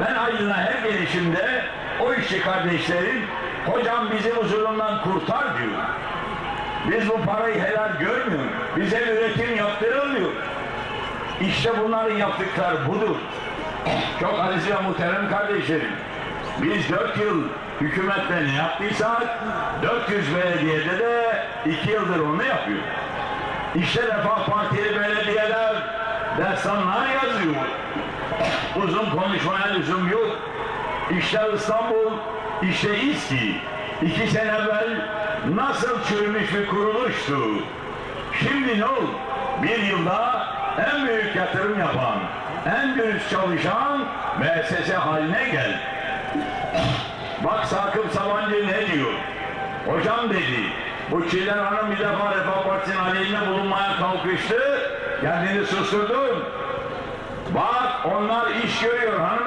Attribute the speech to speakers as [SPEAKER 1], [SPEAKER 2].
[SPEAKER 1] Ben Aydın'a her gelişimde o işçi kardeşlerim hocam bizi bu kurtar diyor. Biz bu parayı helal görmüyoruz. Bize üretim yaptırılmıyor. İşte bunların yaptıkları budur. Çok aziz ve muhterem kardeşlerim. Biz dört yıl hükümetle ne yaptıysak 400 belediyede de iki yıldır onu yapıyor. İşte Refah Partili belediyeler destanlar yazıyor. Uzun konuşmaya lüzum yok. İşte İstanbul, işte İSKİ. İki sene evvel nasıl çürümüş bir kuruluştu. Şimdi ne oldu? Bir yılda en büyük yatırım yapan, en dürüst çalışan müessese haline geldi. Bak Sakıp Sabancı ne diyor? Hocam dedi, bu Çiller Hanım bir defa Refah Partisi'nin aleyhine bulunmaya kalkıştı, kendini susturdun. Bak onlar iş görüyor hanım.